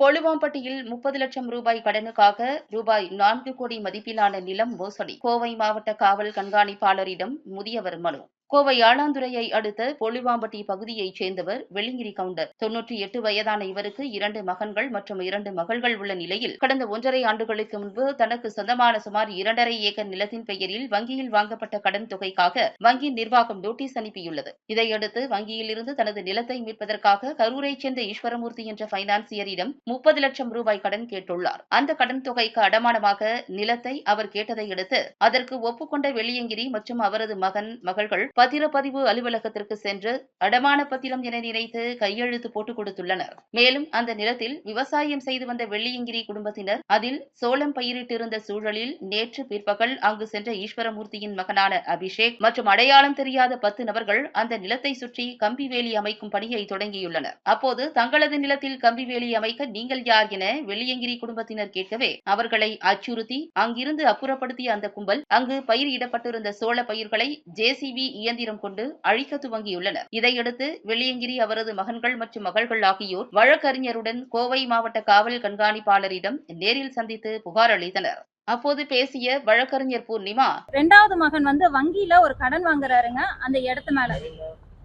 பொழுவாம்பட்டியில் முப்பது லட்சம் ரூபாய் கடனுக்காக ரூபாய் நான்கு கோடி மதிப்பிலான நிலம் மோசடி. கோவை மாவட்ட காவல் கண்காணிப்பாளரிடம் முதியவர் மனு. கோவை ஆளாந்துறையை அடுத்த பொலிவாம்பட்டி பகுதியைச் சேர்ந்தவர் வெள்ளிங்கிரி கவுண்டர். தொன்னூற்றி எட்டு வயதான இவருக்கு இரண்டு மகன்கள் மற்றும் இரண்டு மகள்கள் உள்ள நிலையில் கடந்த ஒன்றரை ஆண்டுகளுக்கு முன்பு தனக்கு சொந்தமான சுமார் இரண்டரை ஏக்கர் நிலத்தின் பெயரில் வங்கியில் வாங்கப்பட்ட கடன் தொகைக்காக வங்கி நிர்வாகம் நோட்டீஸ் அனுப்பியுள்ளது. இதையடுத்து வங்கியில் இருந்து தனது நிலத்தை மீட்பதற்காக கரூரைச் சேர்ந்த ஈஸ்வரமூர்த்தி என்ற பைனான்சியரிடம் முப்பது லட்சம் ரூபாய் கடன் கேட்டுள்ளார். அந்த கடன் தொகைக்கு அடமானமாக நிலத்தை அவர் கேட்டதை அடுத்து அதற்கு ஒப்புக்கொண்ட வெள்ளியங்கிரி மற்றும் அவரது மகன் மகள்கள் பத்திரப்பதிவு அலுவலகத்திற்கு சென்று அடமான பத்திரம் என நினைத்து கையெழுத்து போட்டுக் கொடுத்துள்ளனர். மேலும் அந்த நிலத்தில் விவசாயம் செய்து வந்த வெள்ளியங்கிரி குடும்பத்தினர் அதில் சோளம் பயிரிட்டிருந்த சூழலில் நேற்று பிற்பகல் அங்கு சென்ற ஈஸ்வரமூர்த்தியின் மகனான அபிஷேக் மற்றும் அடையாளம் தெரியாத பத்து நபர்கள் அந்த நிலத்தை சுற்றி கம்பி வேலி அமைக்கும் பணியை தொடங்கியுள்ளனர். அப்போது தங்களது நிலத்தில் கம்பி வேலி அமைக்க நீங்கள் யார் என வெள்ளியங்கிரி குடும்பத்தினர் கேட்கவே அவர்களை அச்சுறுத்தி அங்கிருந்து அப்புறப்படுத்திய அந்த கும்பல் அங்கு பயிரிடப்பட்டிருந்த சோள பயிர்களை ஜேசிபி இயந்திரம் கொண்டு அழிக்க துவங்கியுள்ளனர். இதையடுத்து வெள்ளியங்கிரி அவரது மகன்கள் மற்றும் மகள்கள் ஆகியோர் வழக்கறிஞருடன் கோவை மாவட்ட காவல் கண்காணிப்பாளரிடம் நேரில் சந்தித்து புகார் அளித்தனர். அப்போது பேசிய வழக்கறிஞர் பூர்ணிமா ரெண்டாவது மகன் வந்து வங்கியில ஒரு கடன் வாங்குறாருங்க அந்த இடத்து மேல.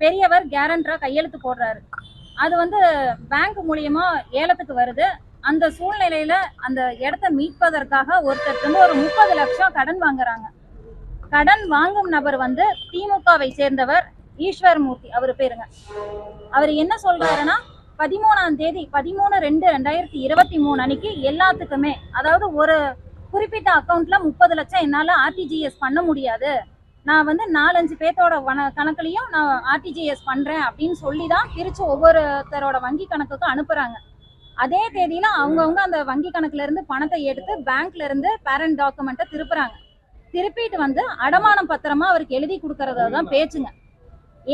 பெரியவர் கேரண்டரா கையெழுத்து போடுறாரு. அது வந்து பேங்க் மூலியமா ஏலத்துக்கு வருது. அந்த சூழ்நிலையில அந்த இடத்த மீட்பதற்காக ஒருத்தர் வந்து ஒரு முப்பது லட்சம் கடன் வாங்குறாங்க. கடன் வாங்கும் நபர் வந்து திமுகவை சேர்ந்தவர் ஈஸ்வர் மூர்த்தி அவர் பேருங்க. அவர் என்ன சொல்றாருன்னா பதிமூணாம் தேதி பதிமூணு ரெண்டு ரெண்டாயிரத்தி இருபத்தி மூணு அன்னைக்கு எல்லாத்துக்குமே அதாவது ஒரு குறிப்பிட்ட அக்கௌண்ட்ல முப்பது லட்சம் என்னால ஆர்டிஜிஎஸ் பண்ண முடியாது. நான் வந்து நாலஞ்சு பேர்த்தோட வன கணக்குலையும் நான் ஆர்டிஜிஎஸ் பண்றேன் அப்படின்னு சொல்லி தான் பிரிச்சு ஒவ்வொருத்தரோட வங்கி கணக்குக்கும் அனுப்புறாங்க. அதே தேதியில அவங்கவுங்க அந்த வங்கி கணக்குல இருந்து பணத்தை எடுத்து பேங்க்ல இருந்து பேரண்ட் டாக்குமெண்ட்டை திருப்புறாங்க. திருப்பிட்டு வந்து அடமானம் பத்திரமா அவருக்கு எழுதி கொடுக்கறதா தான் பேச்சுங்க.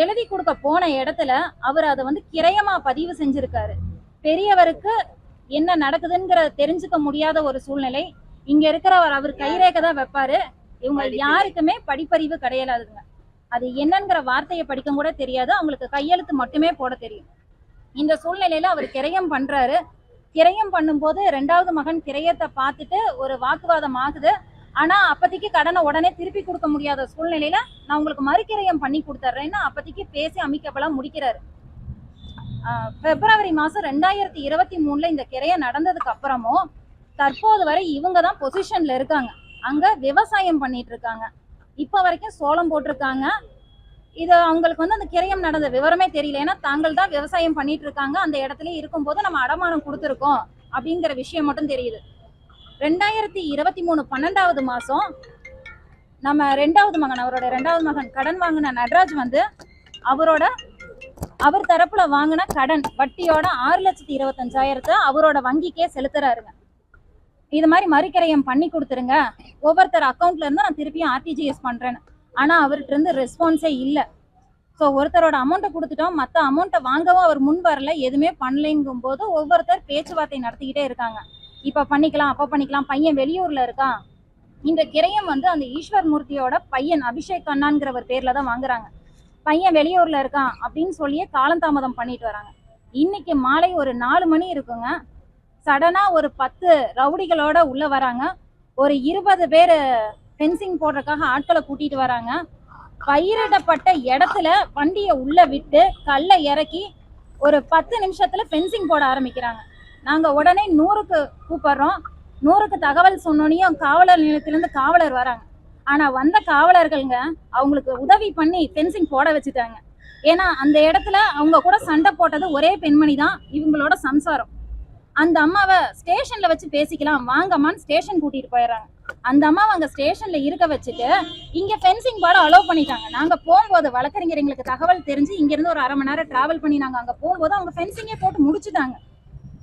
எழுதி கொடுக்க போன இடத்துல அவர் அதை வந்து கிரயமா பதிவு செஞ்சிருக்காரு. பெரியவருக்கு என்ன நடக்குதுங்கிற தெரிஞ்சுக்க முடியாத ஒரு சூழ்நிலை. இங்க இருக்கிறவர் அவர் கைரேகை தான் வைப்பாரு. இவங்க யாருக்குமே படிப்பறிவு கிடையாதுங்க. அது என்னங்கிற வார்த்தையை படிக்க கூட தெரியாது. அவங்களுக்கு கையெழுத்து மட்டுமே போட தெரியும். இந்த சூழ்நிலையில அவர் கிரயம் பண்றாரு. கிரயம் பண்ணும்போது ரெண்டாவது மகன் கிரயத்தை பார்த்துட்டு ஒரு வாக்குவாதம் ஆகுது. ஆனா அப்போதைக்கு கடனை உடனே திருப்பி கொடுக்க முடியாத சூழ்நிலையில நான் உங்களுக்கு மறுக்கிரயம் பண்ணி கொடுத்துட்றேன்னு அப்போதைக்கு பேசி அமைக்கப்பெல்லாம் முடிக்கிறாரு. பிப்ரவரி மாசம் ரெண்டாயிரத்தி இருபத்தி மூணுல இந்த கிரையம் நடந்ததுக்கு அப்புறமும் தற்போது வரை இவங்க தான் பொசிஷன்ல இருக்காங்க. அங்க விவசாயம் பண்ணிட்டு இருக்காங்க. இப்போ வரைக்கும் சோளம் போட்டிருக்காங்க. இது அவங்களுக்கு வந்து அந்த கிரயம் நடந்த விவரமே தெரியல. ஏன்னா தாங்கள் தான் விவசாயம் பண்ணிட்டு இருக்காங்க. அந்த இடத்துல இருக்கும்போது நம்ம அடமானம் கொடுத்துருக்கோம் அப்படிங்கிற விஷயம் மட்டும் தெரியுது. ரெண்டாயிரத்தி இருபத்தி மூணு பன்னெண்டாவது மாசம் நம்ம ரெண்டாவது மகன் அவரோட ரெண்டாவது மகன் கடன் வாங்கின நடராஜ் வந்து அவரோட அவர் தரப்புல வாங்கின கடன் வட்டியோட ஆறு லட்சத்தி இருபத்தஞ்சாயிரத்தை அவரோட வங்கிக்கே செலுத்துறாருங்க. இது மாதிரி மறுக்கிரயம் பண்ணி கொடுத்துருங்க. ஒவ்வொருத்தர் அக்கௌண்ட்ல இருந்து நான் திருப்பியும் ஆர்டிஜிஎஸ் பண்றேன்னு. ஆனா அவர்கிட்ட இருந்து ரெஸ்பான்ஸே இல்லை. ஸோ ஒருத்தரோட அமௌண்ட்டை கொடுத்துட்டோம். மற்ற அமௌண்ட்டை வாங்கவும் அவர் முன் வரல. எதுவுமே பண்ணலைங்கும் போது ஒவ்வொருத்தர் பேச்சுவார்த்தை நடத்திக்கிட்டே இருக்காங்க. இப்ப பண்ணிக்கலாம் அப்ப பண்ணிக்கலாம் பையன் வெளியூர்ல இருக்கான். இந்த கிரயம் வந்து அந்த ஈஸ்வர் மூர்த்தியோட பையன் அபிஷேக் அண்ணாங்கிறவர் பேர்ல தான் வாங்குறாங்க. பையன் வெளியூர்ல இருக்கான் அப்படின்னு சொல்லியே காலந்தாமதம் பண்ணிட்டு வராங்க. இன்னைக்கு மாலை ஒரு நாலு மணி இருக்குங்க. சடனா ஒரு பத்து ரவுடிகளோட உள்ள வராங்க. ஒரு இருபது பேர் ஃபென்சிங் போடுறதுக்காக ஆட்களை கூட்டிட்டு வராங்க. பயிரிடப்பட்ட இடத்துல வண்டியை உள்ள விட்டு கல்லை இறக்கி ஒரு பத்து நிமிஷத்துல ஃபென்சிங் போட ஆரம்பிக்கிறாங்க. நாங்கள் உடனே நூறுக்கு கூப்பிட்றோம். நூறுக்கு தகவல் சொன்னோனையும் காவலர் நிலையத்திலேருந்து காவலர் வராங்க. ஆனால் வந்த காவலர்களுங்க அவங்களுக்கு உதவி பண்ணி ஃபென்சிங் போட வச்சுட்டாங்க. ஏன்னா அந்த இடத்துல அவங்க கூட சண்டை போட்டது ஒரே பெண்மணி தான் இவங்களோட சம்சாரம். அந்த அம்மாவை ஸ்டேஷன்ல வச்சு பேசிக்கலாம் வாங்கம்மான்னு ஸ்டேஷன் கூட்டிட்டு போயிடுறாங்க. அந்த அம்மாவை அங்கே ஸ்டேஷன்ல இருக்க வச்சுட்டு இங்க ஃபென்சிங் போட அலோவ் பண்ணிட்டாங்க. நாங்க போகும்போது வழக்கறிஞர் எங்களுக்கு தகவல் தெரிஞ்சு இங்கேருந்து ஒரு அரை மணி நேரம் டிராவல் பண்ணி நாங்க அங்க போகும்போது அவங்க ஃபென்சிங்கே போட்டு முடிச்சுட்டாங்க.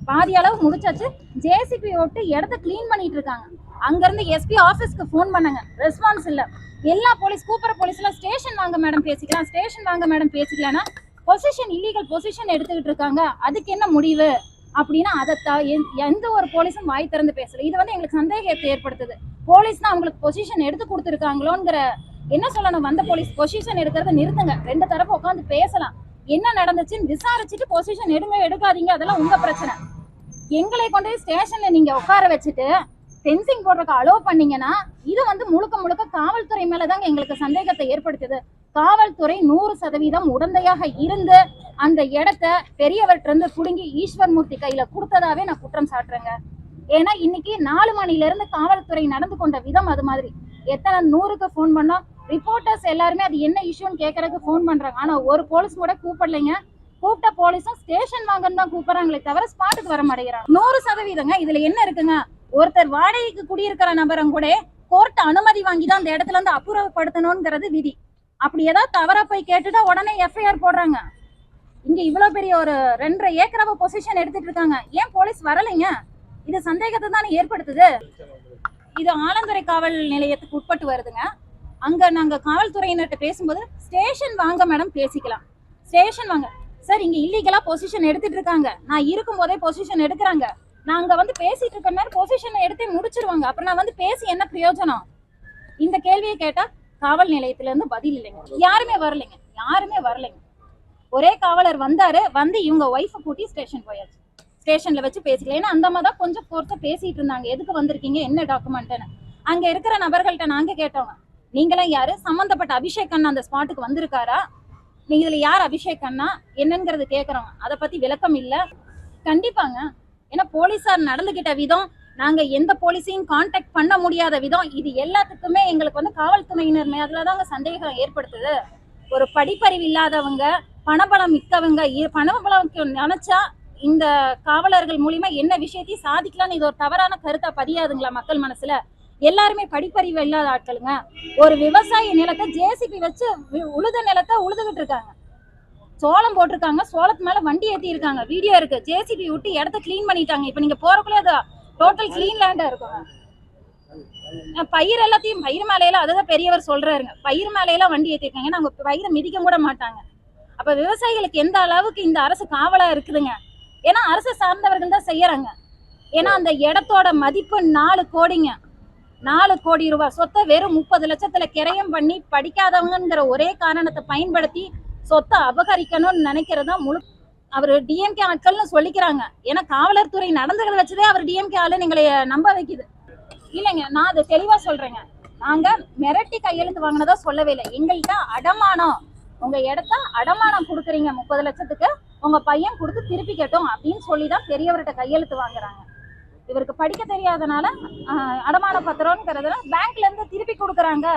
பாதி அளவு முடிச்சாச்சு. ஜேசிபி விட்டு இடத்த க்ளீன் பண்ணிட்டு இருக்காங்க. அங்கிருந்து எஸ்பி ஆஃபீஸ்க்கு ஃபோன் பண்ணுங்க. ரெஸ்பான்ஸ் இல்லை. எல்லா போலீஸ் கூப்பிட்ற போலீஸ்லாம் ஸ்டேஷன் வாங்க மேடம் பேசிக்கலாம். ஸ்டேஷன் வாங்க மேடம் பேசிக்கலாம்னா பொசிஷன் இல்லீகல் பொசிஷன் எடுத்துக்கிட்டு இருக்காங்க. அதுக்கு என்ன முடிவு? அப்படின்னா அதை த- எந்த- எந்த ஒரு போலீஸும் வாய் திறந்து பேசல. இது வந்து எங்களுக்கு சந்தேகத்தை ஏற்படுத்துது. போலீஸ் தான் அவங்களுக்கு பொசிஷன் எடுத்து கொடுத்துருக்காங்களோங்கிற என்ன சொல்லணும்? வந்த போலீஸ் பொசிஷன் எடுக்கிறத நிறுத்துங்க. ரெண்டு தரப்பு உட்காந்து பேசலாம். என்ன நடந்துச்சுன்னு விசாரிச்சுட்டு பொசிஷன் எடுங்க எடுக்காதீங்க. அதெல்லாம் உங்க பிரச்சனை. எங்களை கொண்டு போய் ஸ்டேஷன்ல நீங்க உட்கார வச்சுட்டு ஃபென்சிங் போடுறதுக்கு அலோவ் பண்ணீங்கன்னா இது வந்து முழுக்க முழுக்க காவல்துறை மேலதாங்க எங்களுக்கு சந்தேகத்தை ஏற்படுத்துது. காவல்துறை நூறு சதவீதம் உடந்தையாக இருந்து அந்த இடத்த பெரியவர்கிட்ட இருந்து புடுங்கி ஈஸ்வர்மூர்த்தி கையில கொடுத்ததாவே நான் குற்றம் சாட்டுறேங்க. ஏன்னா இன்னைக்கு நாலு மணில இருந்து காவல்துறை நடந்து கொண்ட விதம் அது மாதிரி. எத்தனை நூறுக்கு ஃபோன் பண்ணோம்? ரிப்போர்ட்டர்ஸ் எல்லாருமே அது என்ன இஷ்யூன்னு கேட்கறதுக்கு ஃபோன் பண்றாங்க. ஆனா ஒரு போலீஸ் கூட கூப்பிடலைங்க. கூப்பிட்ட போலீஸும் ஸ்டேஷன் வாங்கன்னு தான் கூப்பிடுறாங்களே தவிர ஸ்பாட்டுக்கு வர மாட்டேங்கிறாங்க. நூறு சதவீதங்க. இதுல என்ன இருக்குங்க? ஒருத்தர் வாடகைக்கு குடியிருக்கிற நபரும் கூட கோர்ட் அனுமதி வாங்கி தான் அந்த இடத்துல இருந்து அப்புறப்படுத்தணுங்கிறது விதி. அப்படி ஏதாவது தவறா போய் கேட்டுட்டா உடனே எஃப்ஐஆர் போடுறாங்க. இங்க இவ்வளவு பெரிய ஒரு ரெண்டரை ஏக்கரவ பொசிஷன் எடுத்துட்டு இருக்காங்க. ஏன் போலீஸ் வரலைங்க? இது சந்தேகத்தை தானே ஏற்படுத்துது? இது ஆலந்துறை காவல் நிலையத்துக்கு உட்பட்டு வருதுங்க. அங்க நாங்க காவல்துறையினர்கிட்ட பேசும்போது ஸ்டேஷன் வாங்க மேடம் பேசிக்கலாம். ஸ்டேஷன் வாங்க. சார் இங்க இல்லீகலா பொசிஷன் எடுத்துட்டு இருக்காங்க. நான் இருக்கும் போதே பொசிஷன் எடுக்கிறாங்க. நான் அங்க வந்து பேசிட்டு இருக்க நேரம் பொசிஷனை எடுத்து முடிச்சிருவாங்க. அப்புறம் நான் வந்து பேசி என்ன பிரயோஜனம்? இந்த கேள்வியை கேட்டா காவல் நிலையத்துல இருந்து பதில் இல்லைங்க. யாருமே வரலைங்க. யாருமே வரலைங்க. ஒரே காவலர் வந்தாரு. வந்து இவங்க ஒய்ஃபை கூட்டி ஸ்டேஷன் போயாச்சு. ஸ்டேஷன்ல வச்சு பேசிக்கல. ஏன்னா அந்த மாதிரி தான் கொஞ்சம் பொறுத்த பேசிட்டு இருந்தாங்க. எதுக்கு வந்திருக்கீங்க? என்ன டாக்குமெண்ட்னு அங்க இருக்கிற நபர்கள்ட்ட நாங்க கேட்டோங்க நீங்களாம் யாரு? சம்பந்தப்பட்ட அபிஷேக் அண்ணன் அந்த ஸ்பாட்டுக்கு வந்திருக்காரா? நீங்க இதுல யார் அபிஷேக் அண்ணா என்னங்கிறது கேக்குறோம். அதை பத்தி விளக்கம் இல்ல. கண்டிப்பாங்க. ஏன்னா போலீஸார் நடந்துகிட்ட விதம் நாங்க எந்த போலீஸையும் கான்டாக்ட் பண்ண முடியாத விதம் இது எல்லாத்துக்குமே எங்களுக்கு வந்து காவல்துறையினர் மேலதாங்க சந்தேகம் ஏற்படுத்துது. ஒரு படிப்பறிவு இல்லாதவங்க பணபலம் மிக்கவங்க இ- பணபலம் நினைச்சா இந்த காவலர்கள் மூலியமா என்ன விஷயத்தையும் சாதிக்கலாம்னு இது ஒரு தவறான கருத்தா பதியாதுங்களா மக்கள் மனசுல? எல்லாருமே படிப்பறிவு இல்லாத ஆட்களுங்க. ஒரு விவசாய நிலத்தை ஜேசிபி வச்சு உழுத நிலத்தை உழுதுகிட்டு இருக்காங்க. சோளம் போட்டிருக்காங்க. சோளத்து மேல வண்டி ஏத்தி இருக்காங்க. வீடியோ இருக்கு. ஜேசிபி விட்டு இடத்த க்ளீன் பண்ணிட்டாங்க. இப்ப நீங்க போறக்குள்ளே அது டோட்டல் க்ளீன் லேண்டா இருக்கும். பயிர் எல்லாத்தையும் பயிர் மேலையில அதுதான் பெரியவர் சொல்றாருங்க. பயிர் மேலையெல்லாம் வண்டி ஏத்திருக்காங்க. நாங்க பயிரை மிதிக்க கூட மாட்டாங்க. அப்ப விவசாயிகளுக்கு எந்த அளவுக்கு இந்த அரசு காவலா இருக்குதுங்க? ஏன்னா அரசு சார்ந்தவர்கள் தான் செய்யறாங்க. ஏன்னா அந்த இடத்தோட மதிப்பு நாலு கோடிங்க. நாலு கோடி ரூபாய் சொத்தை வெறும் முப்பது லட்சத்துல கிரயம் பண்ணி படிக்காதவங்கங்கிற ஒரே காரணத்தை பயன்படுத்தி சொத்தை அபகரிக்கணும்னு நினைக்கிறதா முழு அவர் டிஎம்கே ஆட்கள்னு சொல்லிக்கிறாங்க. ஏன்னா காவலர் துறை நடந்ததை வச்சதே அவர் டிஎம்கே ஆளு எங்களை நம்ப வைக்குது. இல்லைங்க நான் அதை தெளிவா சொல்றேங்க. நாங்க மிரட்டி கையெழுத்து வாங்கினதா சொல்லவே இல்லை. எங்கள்கிட்ட அடமானம். உங்க இடத்த அடமானம் கொடுக்குறீங்க முப்பது லட்சத்துக்கு. உங்க பையன் கொடுத்து திருப்பி கட்டும் அப்படின்னு சொல்லி தான் பெரியவர்கிட்ட கையெழுத்து வாங்குறாங்க. இவருக்கு படிக்க தெரியாதனால அடமான பத்திரம்ங்கிறதுல பேங்க்ல இருந்து திருப்பி கொடுக்குறாங்க.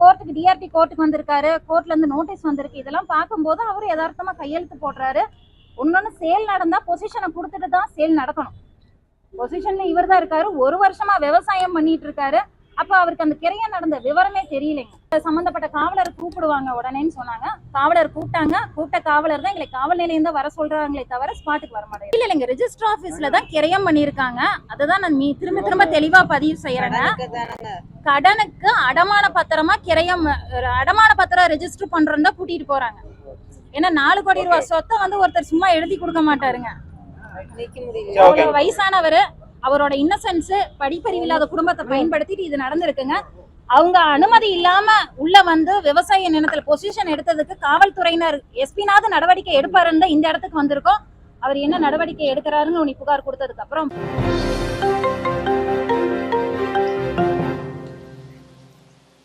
கோர்ட்டுக்கு டிஆர்டி கோர்ட்டுக்கு வந்திருக்காரு. கோர்ட்ல இருந்து நோட்டீஸ் வந்திருக்கு. இதெல்லாம் பார்க்கும்போது அவர் யதார்த்தமாக கையெழுத்து போடுறாரு. இன்னொன்னு சேல் நடந்தா பொசிஷனை கொடுத்துட்டு தான் சேல் நடக்கணும். பொசிஷன்ல இவர் தான் இருக்காரு. ஒரு வருஷமா விவசாயம் பண்ணிட்டு இருக்காரு. அப்ப அவருக்கு அந்த கிரையம் நடந்த விவரமே தெரியலைங்க. சம்பந்தப்பட்ட காவலர் கூப்பிடுவாங்க உடனேன்னு சொன்னாங்க. காவலர் கூப்பிட்டாங்க. கூப்பிட்ட காவலர் தான் எங்களை காவல் நிலையம் தான் வர சொல்றாங்களே தவிர ஸ்பாட்டுக்கு வர மாட்டேங்குது. இல்ல இல்லைங்க. ரெஜிஸ்டர் ஆபீஸ்ல தான் கிரையம் பண்ணிருக்காங்க அதுதான் நான் மீ- திரும்ப திரும்ப தெளிவா பதிவு செய்யறேங்க. கடனுக்கு அடமான பத்திரமா கிரையம் அடமான பத்திரம் ரெஜிஸ்டர் பண்றோம் தான் கூட்டிட்டு போறாங்க. ஏன்னா நாலு கோடி ரூபாய் சொத்தை வந்து ஒருத்தர் சும்மா எழுதி கொடுக்க மாட்டாருங்க. வயசானவர் அவரோட இன்னசென்ஸ் படிப்பறிவு இல்லாத குடும்பத்தை பயன்படுத்திட்டு இது நடந்திருக்குங்க. அவங்க அனுமதி இல்லாம உள்ள வந்து விவசாய நிலத்துல பொசிஷன் எடுத்ததுக்கு காவல்துறையினர் எஸ்பினாவது நடவடிக்கை எடுப்பாருன்னு இந்த இடத்துக்கு வந்திருக்கோம். அவர் என்ன நடவடிக்கை எடுக்கிறாருன்னு உனி புகார் கொடுத்ததுக்கு அப்புறம்